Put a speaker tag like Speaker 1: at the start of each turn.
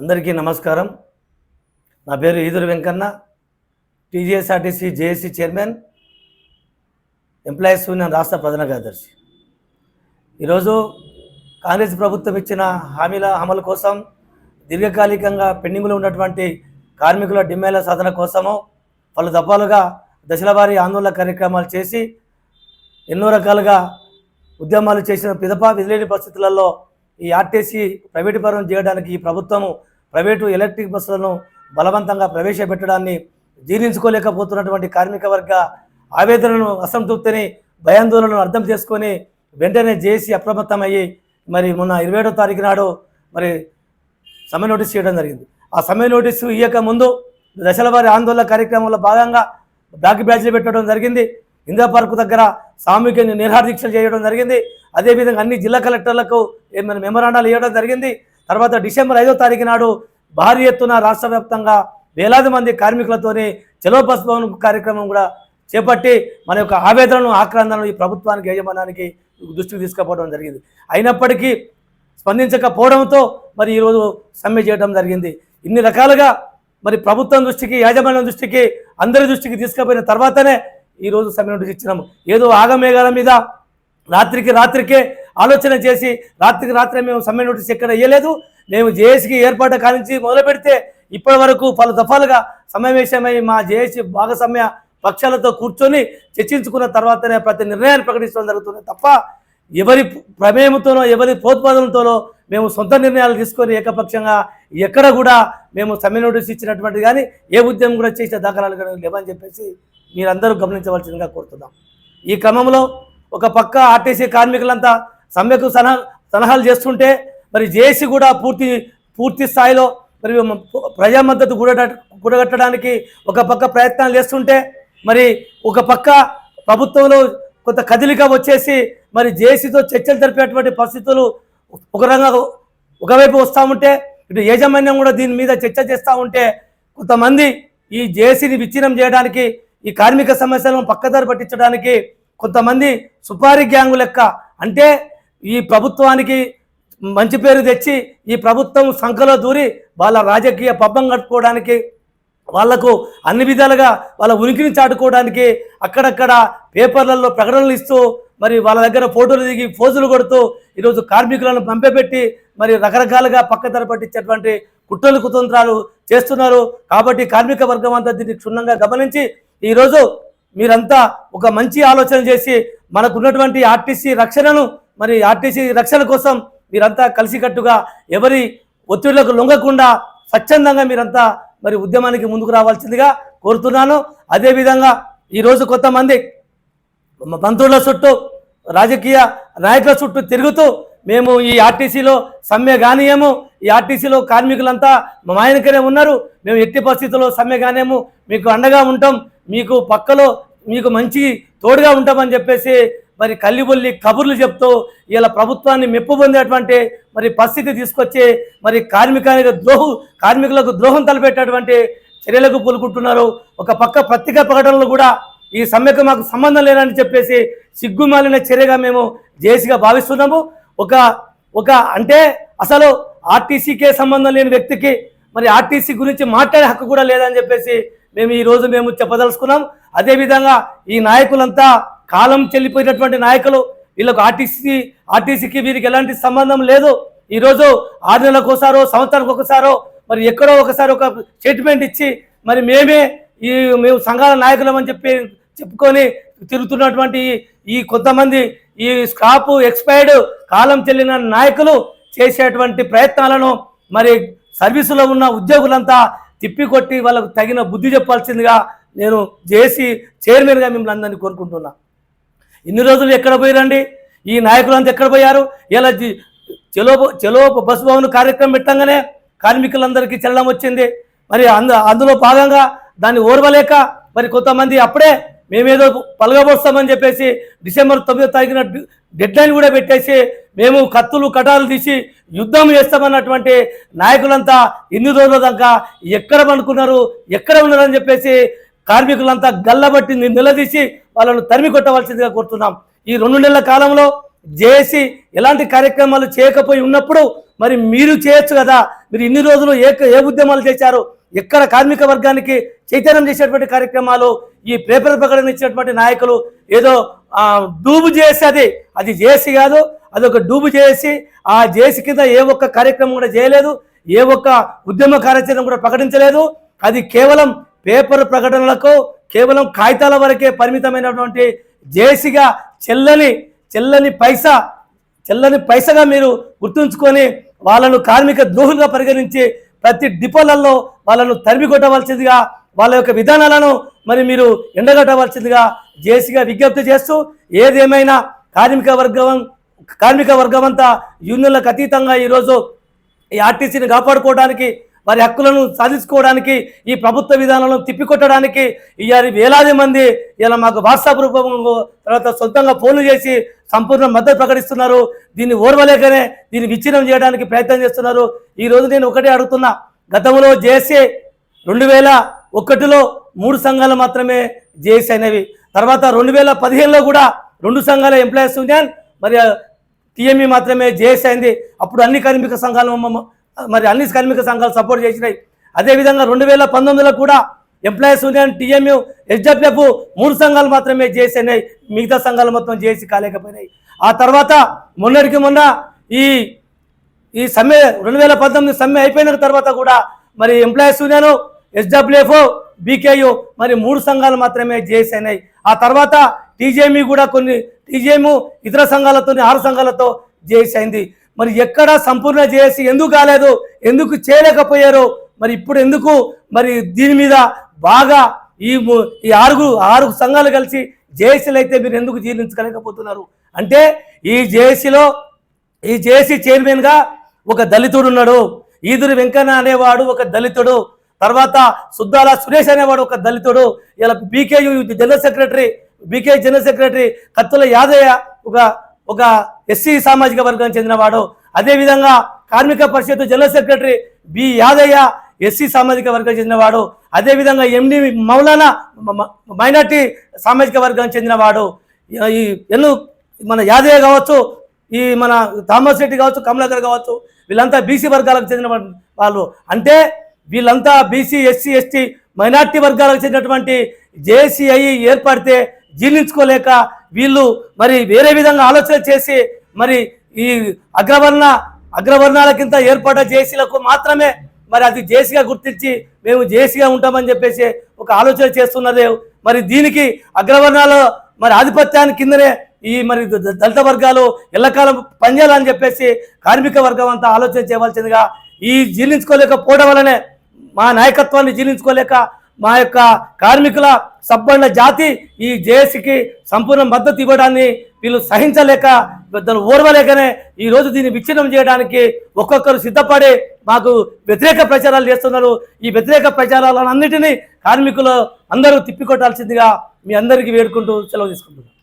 Speaker 1: అందరికీ నమస్కారం. నా పేరు Eeduru Venkanna. TGSRTC JAC chairman employees union రాష్ట్ర ప్రధాన కార్యదర్శి. ఈరోజు కాంగ్రెస్ ప్రభుత్వం ఇచ్చిన హామీల అమలు కోసం దీర్ఘకాలికంగా పెండింగ్లో ఉన్నటువంటి కార్మికుల డిమాండ్ల సాధన కోసము పలు దఫాలుగా దశలవారీ ఆందోళన కార్యక్రమాలు చేసి ఎన్నో రకాలుగా ఉద్యమాలు చేసిన పిదప విధులేని పరిస్థితులలో ఈ ఆర్టీసీ ప్రైవేటు చేయడానికి ఈ ప్రభుత్వము ప్రైవేటు ఎలక్ట్రిక్ బస్సులను బలవంతంగా ప్రవేశపెట్టడాన్ని జీర్ణించుకోలేకపోతున్నటువంటి కార్మిక వర్గ ఆవేదనను అసంతృప్తిని భయాందోళనను అర్థం చేసుకొని వెంటనే జేసీ అప్రమత్తమయ్యి మరి మొన్న ఇరవై ఏడో తారీఖు నాడు మరి సమ్మె నోటీస్ చేయడం జరిగింది. ఆ సమ్మె నోటీసు ఇయ్యక ముందు దశల వారి ఆందోళన కార్యక్రమంలో భాగంగా బ్లాక్ బ్యాచ్లు పెట్టడం జరిగింది. ఇందిరా పార్కు దగ్గర సామూహిక నిరహార దీక్షలు చేయడం జరిగింది. అదేవిధంగా అన్ని జిల్లా కలెక్టర్లకు ఏమైనా మెమరాండాలు ఇవ్వడం జరిగింది. తర్వాత డిసెంబర్ ఐదో తారీఖు నాడు భారీ ఎత్తున రాష్ట్ర వ్యాప్తంగా వేలాది మంది కార్మికులతోనే చలో బస్ భవన్ కార్యక్రమం కూడా చేపట్టి మన యొక్క ఆవేదనను ఆక్రందనను ఈ ప్రభుత్వానికి యజమానానికి దృష్టికి తీసుకుపోవడం జరిగింది. అయినప్పటికీ స్పందించకపోవడంతో మరి ఈరోజు సమ్మె చేయడం జరిగింది. ఇన్ని రకాలుగా మరి ప్రభుత్వం దృష్టికి యాజమాన్యం దృష్టికి అందరి దృష్టికి తీసుకుపోయిన తర్వాతనే ఈరోజు సమ్మె నోటీస్ ఇచ్చినాము. ఏదో ఆగమేఘాల మీద రాత్రికి రాత్రికే ఆలోచన చేసి రాత్రికి రాత్రే మేము సమ్మె నోటీస్ ఎక్కడ ఇవ్వలేదు మేము జేఏసీకి ఏర్పాటు కానించి మొదలు పెడితే ఇప్పటి వరకు పలు దఫాలుగా సమావేశమై మా జేఏసీ భాగస్వామ్య పక్షాలతో కూర్చొని చర్చించుకున్న తర్వాతనే ప్రతి నిర్ణయాన్ని ప్రకటించడం జరుగుతుంది తప్ప ఎవరి ప్రమేయంతోనో ఎవరి ప్రోత్పాదనతోనో మేము సొంత నిర్ణయాలు తీసుకొని ఏకపక్షంగా ఎక్కడ కూడా మేము సమ్మె నోటీస్ ఇచ్చినటువంటి కానీ ఏ ఉద్యమం కూడా చేసిన దాఖలాలు కానీ లేవని చెప్పేసి మీరందరూ గమనించవలసిందిగా కోరుతున్నాం. ఈ క్రమంలో ఒక పక్క ఆర్టీసీ కార్మికులంతా సమ్మెకు సలహా సలహాలు చేస్తుంటే మరి జేసీ కూడా పూర్తి పూర్తి స్థాయిలో మరి ప్రజా మద్దతు కూడగట్టడానికి ఒక పక్క ప్రయత్నాలు చేస్తుంటే మరి ఒక పక్క ప్రభుత్వంలో కొంత కదిలిక వచ్చేసి మరి జేసీతో చర్చలు జరిపేటువంటి పరిస్థితులు ఒక రంగా ఒకవైపు వస్తూ ఉంటే ఇటు యాజమాన్యం కూడా దీని మీద చర్చ చేస్తూ ఉంటే కొంతమంది ఈ జేసీని విచ్ఛిన్నం చేయడానికి ఈ కార్మిక సమస్యలను పక్కదారి పట్టించడానికి కొంతమంది సుపారీ గ్యాంగు లెక్క అంటే ఈ ప్రభుత్వానికి మంచి పేరు తెచ్చి ఈ ప్రభుత్వం సంఖలో దూరి వాళ్ళ రాజకీయ పబ్బం కట్టుకోవడానికి వాళ్ళకు అన్ని విధాలుగా వాళ్ళ ఉనికిని చాటుకోవడానికి అక్కడక్కడ పేపర్లలో ప్రకటనలు ఇస్తూ మరి వాళ్ళ దగ్గర ఫోటోలు దిగి ఫోజులు కొడుతూ ఈరోజు కార్మికులను పంపబెట్టి మరి రకరకాలుగా పక్కదర పట్టించేటువంటి కుట్రలు కుతంత్రాలు చేస్తున్నారు. కాబట్టి కార్మిక వర్గం అంతా దీన్ని క్షుణ్ణంగా గమనించి ఈరోజు మీరంతా ఒక మంచి ఆలోచన చేసి మనకున్నటువంటి ఆర్టీసీ రక్షణను మరి ఆర్టీసీ రక్షణ కోసం మీరంతా కలిసికట్టుగా ఎవరి ఒత్తిళ్ళకు లొంగకుండా స్వచ్ఛందంగా మీరంతా మరి ఉద్యమానికి ముందుకు రావాల్సిందిగా కోరుతున్నాను. అదేవిధంగా ఈరోజు కొంతమంది మంత్రుల చుట్టూ రాజకీయ నాయకుల చుట్టూ తిరుగుతూ మేము ఈ ఆర్టీసీలో సమ్మె కానీయము ఈ ఆర్టీసీలో కార్మికులంతా మా ఆయనకనే ఉన్నారు. మేము ఎట్టి పరిస్థితుల్లో సమ్మె కానేము మీకు అండగా ఉంటాం. మీకు పక్కలో మీకు మంచి తోడుగా ఉంటామని చెప్పేసి మరి కల్లిబొల్లి కబుర్లు చెప్తూ ఇలా ప్రభుత్వాన్ని మెప్పు పొందేటువంటి మరి పరిస్థితి తీసుకొచ్చి మరి కార్మికానికి ద్రోహం కార్మికులకు ద్రోహం తలపెట్టేటువంటి చర్యలకు పూలుకుంటున్నారు ఒక పక్క పత్రికా ప్రకటనలు కూడా ఈ సమ్మెకు మాకు సంబంధం లేదని చెప్పేసి సిగ్గుమాలిన చర్యగా మేము జేసీగా భావిస్తున్నాము. ఒక ఒక అంటే అసలు ఆర్టీసీకే సంబంధం లేని వ్యక్తికి మరి ఆర్టీసీ గురించి మాట్లాడే హక్కు కూడా లేదని చెప్పేసి మేము ఈ రోజు మేము చెప్పదలుచుకున్నాం. అదేవిధంగా ఈ నాయకులంతా కాలం చెల్లిపోయినటువంటి నాయకులు వీళ్ళకు ఆర్టీసీ ఆర్టీసీకి వీరికి ఎలాంటి సంబంధం లేదు. ఈరోజు ఆరు నెలలకు ఒకసారో సంవత్సరానికి ఒకసారో మరి ఎక్కడో ఒకసారి ఒక స్టేట్మెంట్ ఇచ్చి మరి మేమే ఈ మేము సంఘాల నాయకులం అని చెప్పి చెప్పుకొని తిరుగుతున్నటువంటి ఈ కొంతమంది ఈ స్క్రాప్ ఎక్స్పైర్డ్ కాలం చెల్లిన నాయకులు చేసేటువంటి ప్రయత్నాలను మరి సర్వీసులో ఉన్న ఉద్యోగులంతా తిప్పికొట్టి వాళ్ళకు తగిన బుద్ధి చెప్పాల్సిందిగా నేను జేసీ చైర్మన్గా మిమ్మల్ని అందరినీ కోరుకుంటున్నా. ఇన్ని రోజులు ఎక్కడ పోయారండి? ఈ నాయకులంతా ఎక్కడ పోయారు? ఇలా జి- చెలో చెలో బస్ భవన్ కార్యక్రమం పెట్టంగానే కార్మికులందరికీ చెల్లడం వచ్చింది. మరి అందు అందులో భాగంగా దాన్ని ఓర్వలేక మరి కొంతమంది అప్పుడే మేమేదో పలగబోస్తామని చెప్పేసి డిసెంబర్ తొమ్మిదో తారీఖున డెడ్ లైన్ కూడా పెట్టేసి మేము కత్తులు కటాలు తీసి యుద్ధం చేస్తామన్నటువంటి నాయకులంతా ఇన్ని రోజుల దాకా ఎక్కడ పనుకున్నారు ఎక్కడ ఉన్నారని చెప్పేసి కార్మికులంతా గల్లబట్టి నిలదీసి వాళ్ళను తరిమి కొట్టవలసిందిగా కోరుతున్నాం. ఈ రెండు నెలల కాలంలో జేఏసీ ఎలాంటి కార్యక్రమాలు చేయకపోయి ఉన్నప్పుడు మరి మీరు చేయొచ్చు కదా? మీరు ఇన్ని రోజులు ఏ ఏ ఉద్యమాలు చేశారు? ఎక్కడ కార్మిక వర్గానికి చైతన్యం చేసేటువంటి కార్యక్రమాలు? ఈ పేపర్ ప్రకటన ఇచ్చినటువంటి నాయకులు ఏదో డూబు చేసి అది. అది చేసి కాదు అది ఒక డూబు చేసి ఆ జేసి కింద ఏ ఒక్క కార్యక్రమం కూడా చేయలేదు ఏ ఒక్క ఉద్యమ కార్యాచరణ కూడా ప్రకటించలేదు. అది కేవలం పేపర్ ప్రకటనలకు కేవలం కాగితాల వరకే పరిమితమైనటువంటి జేసీగా చెల్లని చెల్లని పైసా చెల్లని పైసగా మీరు గుర్తుంచుకొని వాళ్ళను కార్మిక ద్రోహులుగా పరిగణించి ప్రతి డిపోలలో వాళ్ళను తరిమి కొట్టవలసిందిగా వాళ్ళ యొక్క విధానాలను మరి మీరు ఎండగట్టవలసిందిగా జేసీగా విజ్ఞప్తి చేస్తూ ఏదేమైనా కార్మిక వర్గం కార్మిక వర్గం అంతా యూనియన్లకు అతీతంగా ఈరోజు ఈ ఆర్టీసీని కాపాడుకోవడానికి వారి హక్కులను సాధించుకోవడానికి ఈ ప్రభుత్వ విధానాలను తిప్పికొట్టడానికి ఇవాళ వేలాది మంది ఇలా మాకు వాట్సాప్ రూపంలో తర్వాత సొంతంగా ఫోన్లు చేసి సంపూర్ణ మద్దతు ప్రకటిస్తున్నారు. దీన్ని ఓర్వలేకనే దీన్ని విచ్ఛిన్నం చేయడానికి ప్రయత్నం చేస్తున్నారు. ఈ రోజు నేను ఒకటే అడుగుతున్నా. గతంలో జేసీ రెండు వేల ఒకటిలో మూడు సంఘాలు మాత్రమే జేసీ అనేవి. తర్వాత రెండు వేల పదిహేనులో కూడా రెండు సంఘాల ఎంప్లాయీస్ యూనియన్ మరి టీఎంఈ మాత్రమే జేఎస్ అయింది. అప్పుడు అన్ని కార్మిక సంఘాలు మరి అన్ని కార్మిక సంఘాలు సపోర్ట్ చేసినాయి. అదేవిధంగా రెండు వేల పంతొమ్మిదిలో కూడా ఎంప్లాయీస్ యూనియన్ టీఎంయూ ఎస్డబ్ల్యూఎఫ్ మూడు సంఘాలు మాత్రమే చేసినాయి. మిగతా సంఘాలు మొత్తం చేసి కాలేకపోయినాయి. ఆ తర్వాత మొన్నటికి మొన్న ఈ ఈ సమ్మె రెండు వేల పంతొమ్మిది సమ్మె అయిపోయిన తర్వాత కూడా మరి ఎంప్లాయీస్ యూనియన్ హెచ్డబ్ల్యూఎఫ్ బీకేయు మరి మూడు సంఘాలు మాత్రమే జేఏసీ ఆ తర్వాత టీజేఎంఈ కూడా కొన్ని టీజేఎం ఇతర సంఘాలతో ఆరు సంఘాలతో జేఏసీ అయింది మరి ఎక్కడ సంపూర్ణ చేసి ఎందుకు కాలేదు? ఎందుకు చేయలేకపోయారు? మరి ఇప్పుడు ఎందుకు? మరి దీని మీద బాగా ఈ ఈ ఆరుగురు ఆరు సంఘాలు కలిసి జేఏసీలు అయితే మీరు ఎందుకు జీర్ణించలేకపోతున్నారు అంటే ఈ జేఏసీలో ఈ జేఏసీ చైర్మన్గా ఒక దళితుడు ఉన్నాడు. ఈదురు వెంకన్న అనేవాడు ఒక దళితుడు. తర్వాత సుద్దాల సురేష్ అనేవాడు ఒక దళితుడు. ఇలా BKU general secretary BK general secretary Kattula Yadaiah ఒక ఒక ఎస్సీ సామాజిక వర్గానికి చెందినవాడు అదేవిధంగా Karmika Parishad general secretary B Yadaiah SC సామాజిక వర్గానికి చెందినవాడు అదేవిధంగా ఎండి మౌలానా మ- మైనార్టీ సామాజిక వర్గానికి చెందినవాడు ఈ ఎన్ను మన యాదయ్య కావచ్చు ఈ మన థామస్ రెడ్డి కావచ్చు కమలాకర్ కావచ్చు వీళ్ళంతా బీసీ వర్గాలకు చెందిన వాళ్ళు. అంటే వీళ్ళంతా బీసీ ఎస్సీ ఎస్టీ మైనార్టీ వర్గాలకు చెందినటువంటి జేసీఐ ఏర్పడితే జీర్ణించుకోలేక వీళ్ళు మరి వేరే విధంగా ఆలోచన చేసి మరి ఈ అగ్రవర్ణ అగ్రవర్ణాల కింద ఏర్పాటు జేసీలకు మాత్రమే మరి అది జేసీగా గుర్తించి మేము జేసీగా ఉంటామని చెప్పేసి ఒక ఆలోచన చేస్తున్నదే మరి దీనికి అగ్రవర్ణాల మరి ఆధిపత్యాన్ని కిందనే ఈ మరి ద- దళిత వర్గాలు ఎల్లకాలం పనిచేయాలని చెప్పేసి కార్మిక వర్గం అంతా ఆలోచన చేయవలసిందిగా ఈ జీర్ణించుకోలేకపోవడం వల్లనే మా నాయకత్వాన్ని జీర్ణించుకోలేక మా యొక్క కార్మికుల సబ్బండ జాతి ఈ జేఏసీకి సంపూర్ణ మద్దతు ఇవ్వడాన్ని వీళ్ళు సహించలేక పెద్దలు ఓర్వలేకనే ఈ రోజు దీన్ని విచ్ఛిన్నం చేయడానికి ఒక్కొక్కరు సిద్ధపడి మాకు వ్యతిరేక ప్రచారాలు చేస్తున్నారు. ఈ వ్యతిరేక ప్రచారాలన్నింటినీ కార్మికులు అందరూ తిప్పికొట్టాల్సిందిగా మీ అందరికీ వేడుకుంటూ సెలవు తీసుకుంటున్నాను